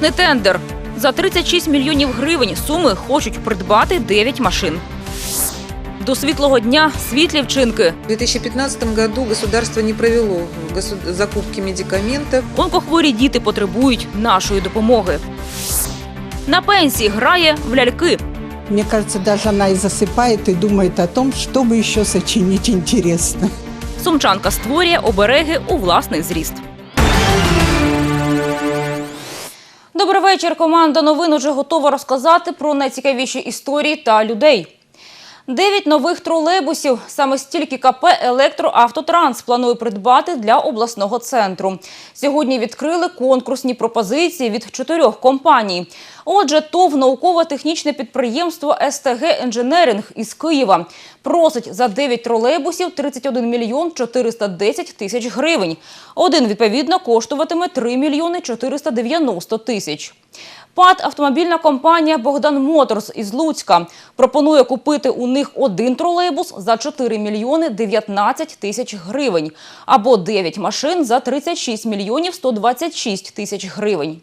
Конкурсний тендер. За 36 мільйонів гривень суми хочуть придбати 9 машин. До світлого дня світлі вчинки. В 2015 году государство не провело закупки медикаментов. Онкохворі діти потребують нашої допомоги. На пенсії грає в ляльки. Мне кажется, даже она и засыпает и думает о том, чтобы еще сочинить интересно. Сумчанка створює обереги у власний зріст. Добрий вечір. Команда новин уже готова розказати про найцікавіші історії та людей. Дев'ять нових тролейбусів. Саме стільки КП «Електроавтотранс» планує придбати для обласного центру. Сьогодні відкрили конкурсні пропозиції від чотирьох компаній. Отже, ТОВ науково-технічне підприємство СТГ «Інженеринг» із Києва просить за 9 тролейбусів 31 мільйон 410 тисяч гривень. Один, відповідно, коштуватиме 3 мільйони 490 тисяч. ПАД автомобільна компанія Богдан Моторс із Луцька пропонує купити у них один тролейбус за 4 мільйони 19 тисяч гривень або 9 машин за 36 мільйонів 126 тисяч гривень.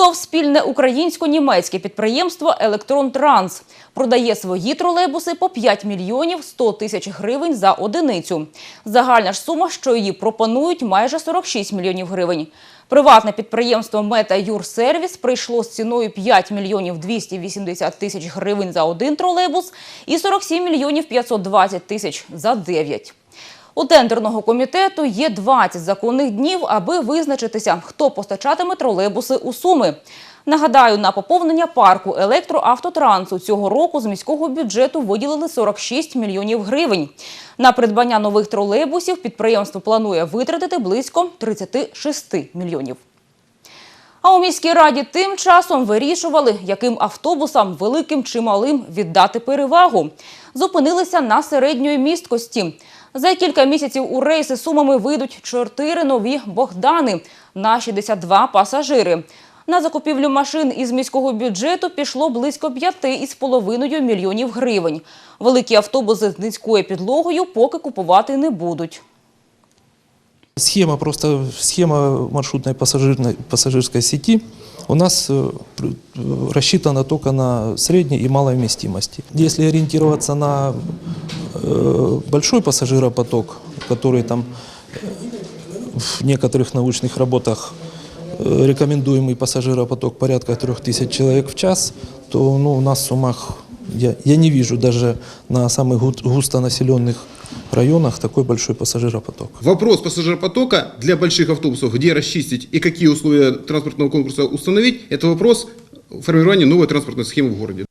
ТОВ спільне українсько-німецьке підприємство Електрон Транс продає свої тролейбуси по 5 мільйонів 100 тисяч гривень за одиницю. Загальна ж сума, що її пропонують, майже 46 мільйонів гривень. Приватне підприємство Мета Юрсервіс прийшло з ціною 5 мільйонів 280 тисяч гривень за один тролейбус і 47 мільйонів 520 тисяч за 9. У тендерного комітету є 20 законних днів, аби визначитися, хто постачатиме тролейбуси у Суми. Нагадаю, на поповнення парку електроавтотрансу цього року з міського бюджету виділили 46 мільйонів гривень. На придбання нових тролейбусів підприємство планує витратити близько 36 мільйонів. А у міській раді тим часом вирішували, яким автобусам великим чи малим віддати перевагу. Зупинилися на середньої місткості. За кілька місяців у рейси сумами вийдуть чотири нові Богдани на 62 пасажири. На закупівлю машин із міського бюджету пішло близько 5,5 мільйонів гривень. Великі автобуси з низькою підлогою поки купувати не будуть. Схема просто схема маршрутной пассажирной, пассажирской сети у нас э, э, рассчитана только на средней и малой вместимости. Если ориентироваться на э, большой пассажиропоток, который там в некоторых научных работах рекомендуемый пассажиропоток порядка 3000 человек в час, то ну, у нас в Сумах я, я не вижу даже на самых гу- густонаселенных районах такой большой пассажиропоток. Вопрос пассажиропотока для больших автобусов, где расчистить и какие условия транспортного конкурса установить, это вопрос формирования новой транспортной схемы в городе.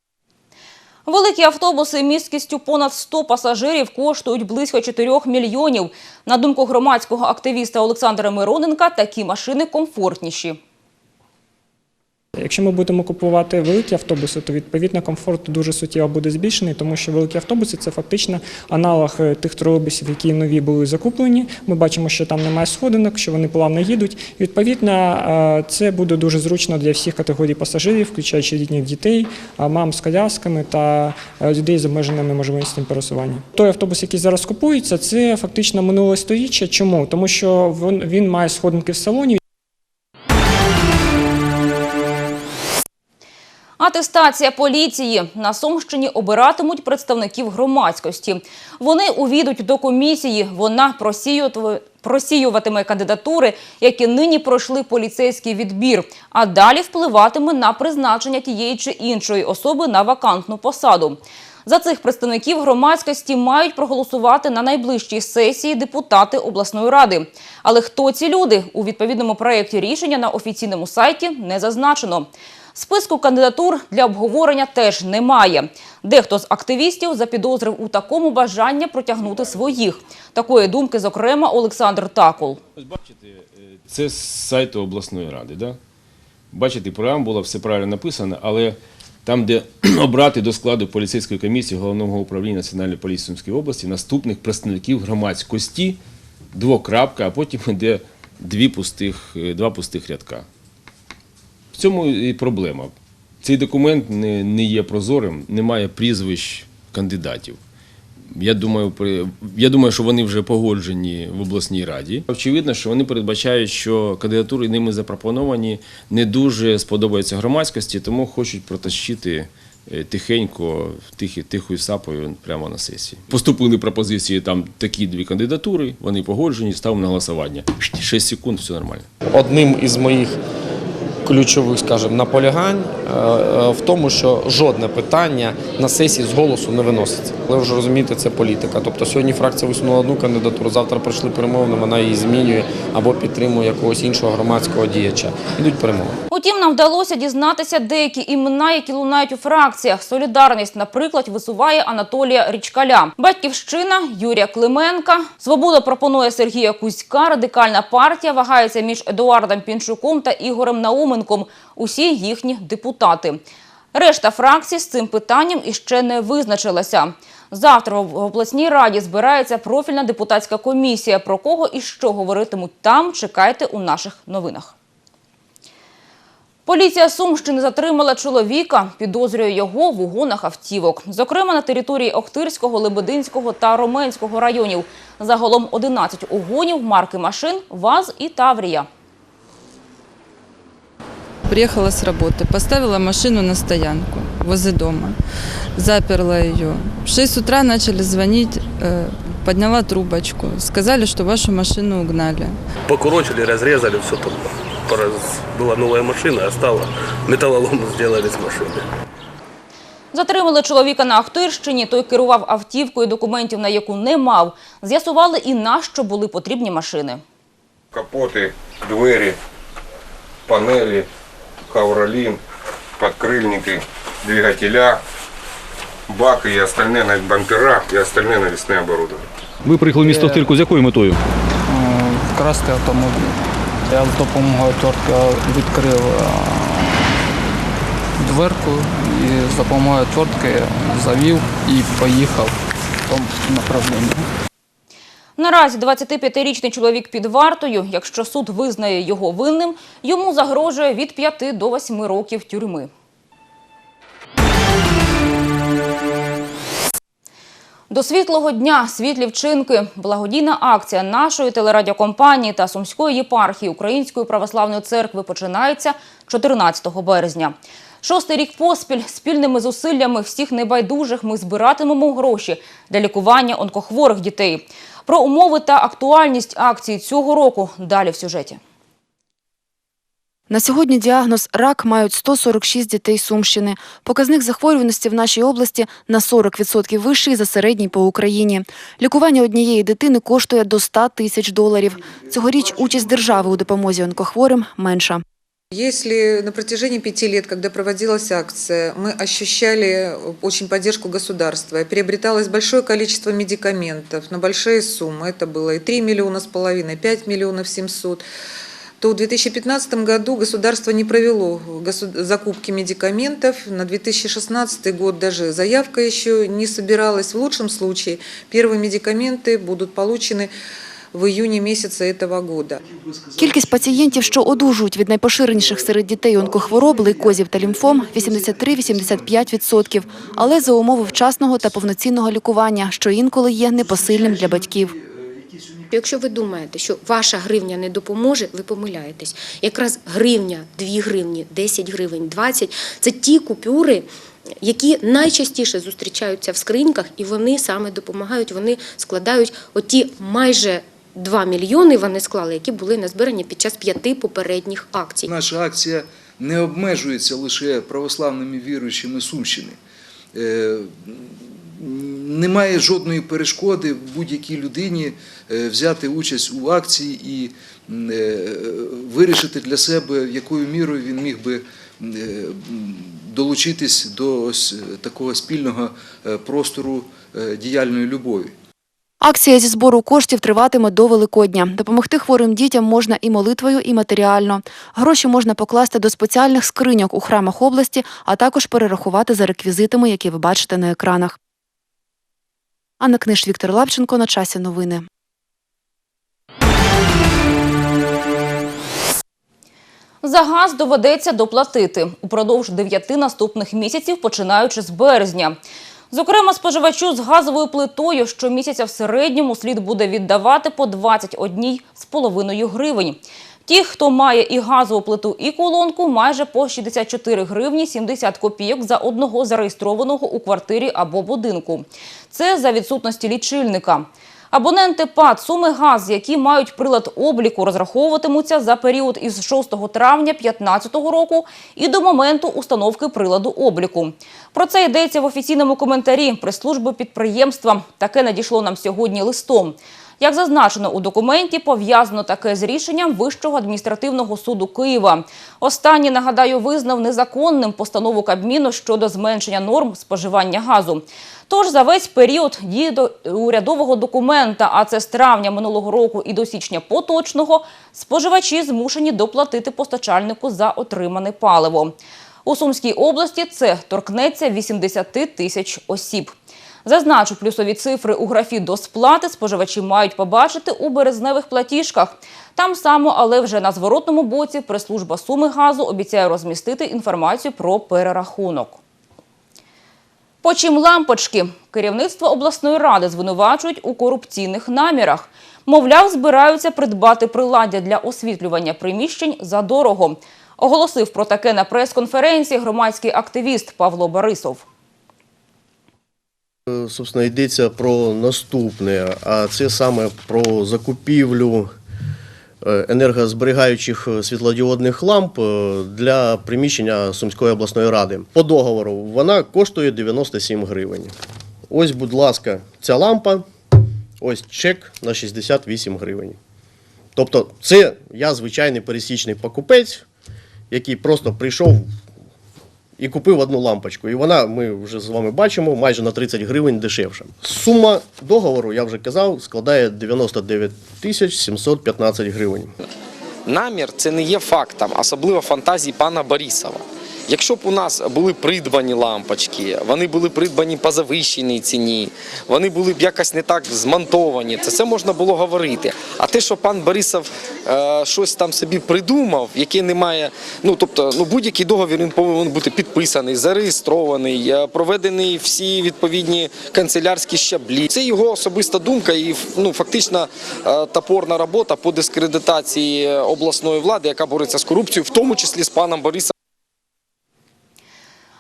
Великі автобуси місткістю понад 100 пасажирів коштують близько 4 мільйонів. На думку громадського активіста Олександра Мироненка, такі машини комфортніші. Якщо ми будемо купувати великі автобуси, то відповідно комфорт дуже суттєво буде збільшений, тому що великі автобуси це фактично аналог е, тих тролейбусів, які нові були закуплені. Ми бачимо, що там немає сходинок, що вони плавно їдуть. І, Відповідно, е, це буде дуже зручно для всіх категорій пасажирів, включаючи літніх дітей, мам з колясками та е, людей з обмеженими можливостями пересування. Той автобус, який зараз купується, це фактично минуле сторіччя. Чому? Тому що він, він має сходинки в салоні. Атестація поліції. На Сумщині обиратимуть представників громадськості. Вони увійдуть до комісії. Вона просіюватиме- кандидатури, які нині пройшли поліцейський відбір, а далі впливатиме на призначення тієї чи іншої особи на вакантну посаду. За цих представників громадськості мають проголосувати на найближчій сесії депутати обласної ради. Але хто ці люди у відповідному проєкті рішення на офіційному сайті не зазначено. Списку кандидатур для обговорення теж немає. Дехто з активістів запідозрив у такому бажання протягнути своїх. Такої думки, зокрема, Олександр Такул. Ось бачите, е, це з сайту обласної ради. Да? Бачите, преамбула, все правильно написано, але там, де обрати до складу поліцейської комісії Головного управління Національної поліції Сумської області наступних представників громадськості, двокрапка, а потім йде дві пустих, е, два пустих рядка. Цьому і проблема. Цей документ не, не є прозорим, немає прізвищ кандидатів. Я думаю, я думаю, що вони вже погоджені в обласній раді. Очевидно, що вони передбачають, що кандидатури ними запропоновані не дуже сподобаються громадськості, тому хочуть протащити е, тихенько, тихі, тихою сапою прямо на сесії. Поступили пропозиції там такі дві кандидатури, вони погоджені, ставимо на голосування. 6 секунд, все нормально. одним із моїх ключових, скажімо, наполягань е, е, в тому, що жодне питання на сесії з голосу не виноситься. Але вже розумієте, це політика. Тобто сьогодні фракція висунула одну кандидатуру, завтра прийшли перемовини, вона її змінює або підтримує якогось іншого громадського діяча. Ідуть перемовини. Утім, нам вдалося дізнатися деякі імена, які лунають у фракціях. Солідарність, наприклад, висуває Анатолія Річкаля. Батьківщина Юрія Клименка. Свобода пропонує Сергія Кузька. Радикальна партія вагається між Едуардом Пінчуком та Ігорем Науменком. Усі їхні депутати. Решта фракцій з цим питанням іще не визначилася. Завтра в обласній раді збирається профільна депутатська комісія. Про кого і що говоритимуть там, чекайте у наших новинах. Поліція Сумщини затримала чоловіка, підозрює його в угонах автівок. Зокрема, на території Охтирського, Лебединського та Роменського районів. Загалом 11 угонів марки машин ВАЗ і Таврія. Приехала с работы, поставила машину на стоянку возле дома, заперла ее. В 6 утра начали звонить, э, подняла трубочку, сказали, что вашу машину угнали. покурочили, разрезали, все тут пораз- была новая машина, а стало металлолом сделали с машины. Затримали чоловіка на Ахтирщині. Той керував автівкою, документів на яку не мав. З'ясували і на що були потрібні машини. капоты, двери, панели, ковролин, подкрыльники, двигателя, бак и остальные на бампера и остальное навесное оборудование. Ви приїхали в місто Охтирку з якою метою? Вкрасти автомобіль. Я з допомогою тортка відкрив е, дверку і з допомогою тортки завів і поїхав в тому направленні. Наразі 25-річний чоловік під вартою. Якщо суд визнає його винним, йому загрожує від 5 до 8 років тюрми. До світлого дня світлі вчинки. Благодійна акція нашої телерадіокомпанії та Сумської єпархії Української православної церкви починається 14 березня. Шостий рік поспіль спільними зусиллями всіх небайдужих ми збиратимемо гроші для лікування онкохворих дітей. Про умови та актуальність акції цього року далі в сюжеті. На сьогодні діагноз рак мають 146 дітей Сумщини. Показник захворюваності в нашій області на 40% вищий за середній по Україні. Лікування однієї дитини коштує до 100 тисяч доларів. Цьогоріч участь держави у допомозі онкохворим менша. Если на протяжении пяти лет, когда проводилась акция, мы ощущали очень поддержку государства, приобреталось большое количество медикаментов на большие суммы, это было и 3 миллиона с половиной, 5 миллионов 700, то в 2015 году государство не провело закупки медикаментов. На 2016 год даже заявка еще не собиралась. В лучшем случае первые медикаменты будут получены в июне месяца этого года. Кількість пацієнтів, що одужують від найпоширеніших серед дітей онкохвороб, лейкозів та лімфом – 83-85%. Але за умови вчасного та повноцінного лікування, що інколи є непосильним для батьків. Якщо ви думаєте, що ваша гривня не допоможе, ви помиляєтесь. Якраз гривня, 2 гривні, 10 гривень, 20 – це ті купюри, які найчастіше зустрічаються в скриньках, і вони саме допомагають, вони складають оті майже 2 мільйони вони склали, які були назбирані під час п'яти попередніх акцій. Наша акція не обмежується лише православними віруючими Сумщини. Е, Немає жодної перешкоди будь-якій людині е, взяти участь у акції і е, вирішити для себе, якою мірою він міг би долучитись до ось такого спільного простору діяльної любові. Акція зі збору коштів триватиме до Великодня. Допомогти хворим дітям можна і молитвою, і матеріально. Гроші можна покласти до спеціальних скриньок у храмах області, а також перерахувати за реквізитами, які ви бачите на екранах. Анна Книж, Віктор Лапченко. На часі новини. За газ доведеться доплатити упродовж дев'яти наступних місяців, починаючи з березня. Зокрема, споживачу з газовою плитою щомісяця в середньому слід буде віддавати по 21,5 гривень. Ті, хто має і газову плиту, і колонку, майже по 64 гривні 70 копійок за одного зареєстрованого у квартирі або будинку. Це за відсутності лічильника. Абоненти ПАД «Суми Газ», які мають прилад обліку, розраховуватимуться за період із 6 травня 2015 року і до моменту установки приладу обліку. Про це йдеться в офіційному коментарі прес-служби підприємства. Таке надійшло нам сьогодні листом. Як зазначено у документі, пов'язано таке з рішенням Вищого адміністративного суду Києва. Останній, нагадаю, визнав незаконним постанову Кабміну щодо зменшення норм споживання газу. Тож за весь період дії до урядового документа, а це з травня минулого року і до січня поточного, споживачі змушені доплатити постачальнику за отримане паливо. У Сумській області це торкнеться 80 тисяч осіб. Зазначу, плюсові цифри у графі до сплати споживачі мають побачити у березневих платіжках. Там само, але вже на зворотному боці прес-служба Суми газу обіцяє розмістити інформацію про перерахунок. Почим лампочки. Керівництво обласної ради звинувачують у корупційних намірах. Мовляв, збираються придбати приладдя для освітлювання приміщень за дорого. Оголосив про таке на прес-конференції громадський активіст Павло Борисов. Е, Собственно, йдеться про наступне, а це саме про закупівлю е, енергозберігаючих світлодіодних ламп е, для приміщення Сумської обласної ради. По договору вона коштує 97 гривень. Ось, будь ласка, ця лампа, ось чек на 68 гривень. Тобто, це я звичайний пересічний покупець, який просто прийшов і купив одну лампочку. І вона, ми вже з вами бачимо, майже на 30 гривень дешевше. Сума договору, я вже казав, складає 99 тисяч 715 гривень. Намір це не є фактом, особливо фантазії пана Борисова. Якщо б у нас були придбані лампочки, вони були придбані по завищеній ціні, вони були б якось не так змонтовані, це все можна було говорити. А те, що пан Борисов е, щось там собі придумав, яке не має, ну тобто, ну будь-який договір він повинен бути підписаний, зареєстрований, е, проведений всі відповідні канцелярські щаблі. Це його особиста думка і ну фактично е, топорна робота по дискредитації обласної влади, яка бореться з корупцією, в тому числі з паном Борисовим.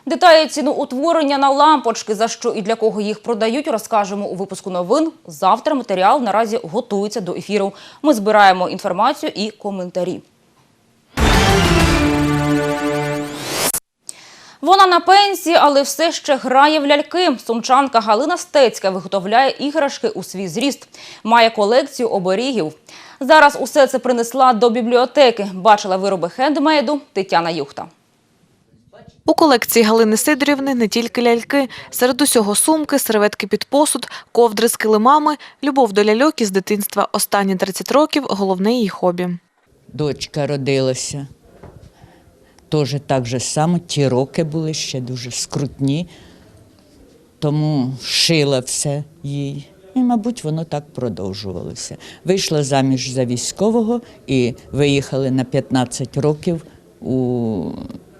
Деталі ціну утворення на лампочки, за що і для кого їх продають, розкажемо у випуску новин. Завтра матеріал наразі готується до ефіру. Ми збираємо інформацію і коментарі. Вона на пенсії, але все ще грає в ляльки. Сумчанка Галина Стецька виготовляє іграшки у свій зріст. Має колекцію оберігів. Зараз усе це принесла до бібліотеки. Бачила вироби хендмейду Тетяна Юхта. У колекції Галини Сидорівни не тільки ляльки. Серед усього сумки, серветки під посуд, ковдри з килимами, любов до ляльок із дитинства. Останні 30 років – головне її хобі. Дочка родилася. Теж так же само, ті роки були ще дуже скрутні, тому шила все їй. І, мабуть, воно так продовжувалося. Вийшла заміж за військового і виїхали на 15 років у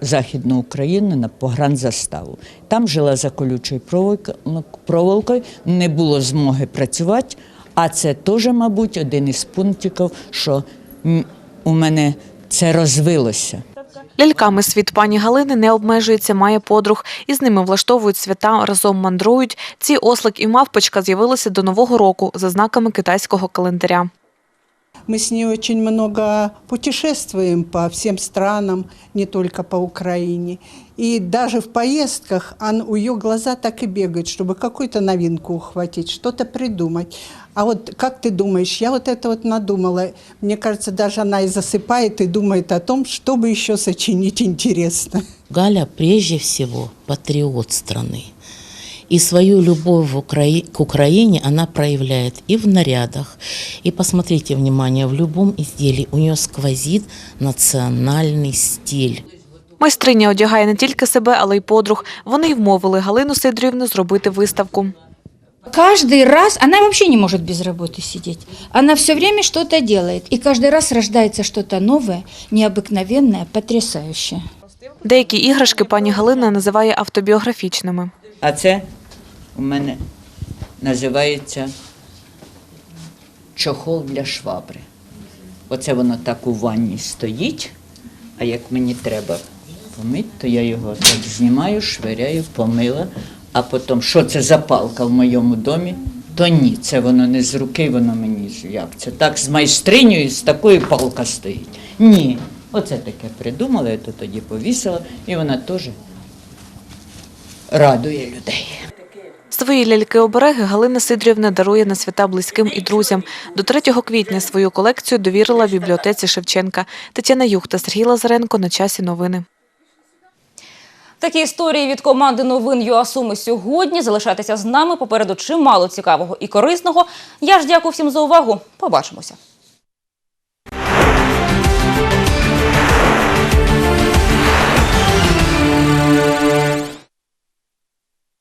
Західну Україну на погранзаставу. Там жила за колючою проволоко- проволокою, не було змоги працювати, а це теж, мабуть, один із пунктів, що у мене це розвилося. Ляльками світ пані Галини не обмежується, має подруг. Із ними влаштовують свята, разом мандрують. Ці ослик і мавпочка з'явилися до Нового року за знаками китайського календаря. Мы с ней очень много путешествуем по всем странам, не только по Украине. И даже в поездках он, у ее глаза так и бегают, чтобы какую-то новинку ухватить, что-то придумать. А вот как ты думаешь, я вот это вот надумала. Мне кажется, даже она и засыпает и думает о том, чтобы еще сочинить интересно. Галя прежде всего патриот страны. И свою любовь в Украи- к Украине она проявляет и в нарядах. И посмотрите, внимание, в любом изделии у нее сквозит национальный стиль. Майстриня одягає не тільки себе, але й подруг. Вони й вмовили Галину Сидорівну зробити виставку. Каждый раз она вообще не может без работы сидеть. Она все время что-то делает. И каждый раз рождается что-то новое, необыкновенное, потрясающее. Деякі іграшки пані Галина називає автобіографічними. А це у мене називається чохол для швабри. Оце воно так у ванні стоїть, а як мені треба помити, то я його так знімаю, швиряю, помила, а потім, що це за палка в моєму домі, то ні, це воно не з руки, воно мені як це так з майстринею, з такою палка стоїть. Ні, оце таке придумала, я то тоді повісила, і вона теж радує людей. Свої ляльки-обереги Галина Сидрівна дарує на свята близьким і друзям. До 3 квітня свою колекцію довірила в бібліотеці Шевченка. Тетяна Юх та Сергій Лазаренко на часі новини. Такі історії від команди новин ЮАСуми сьогодні. Залишайтеся з нами. Попереду чимало цікавого і корисного. Я ж дякую всім за увагу. Побачимося.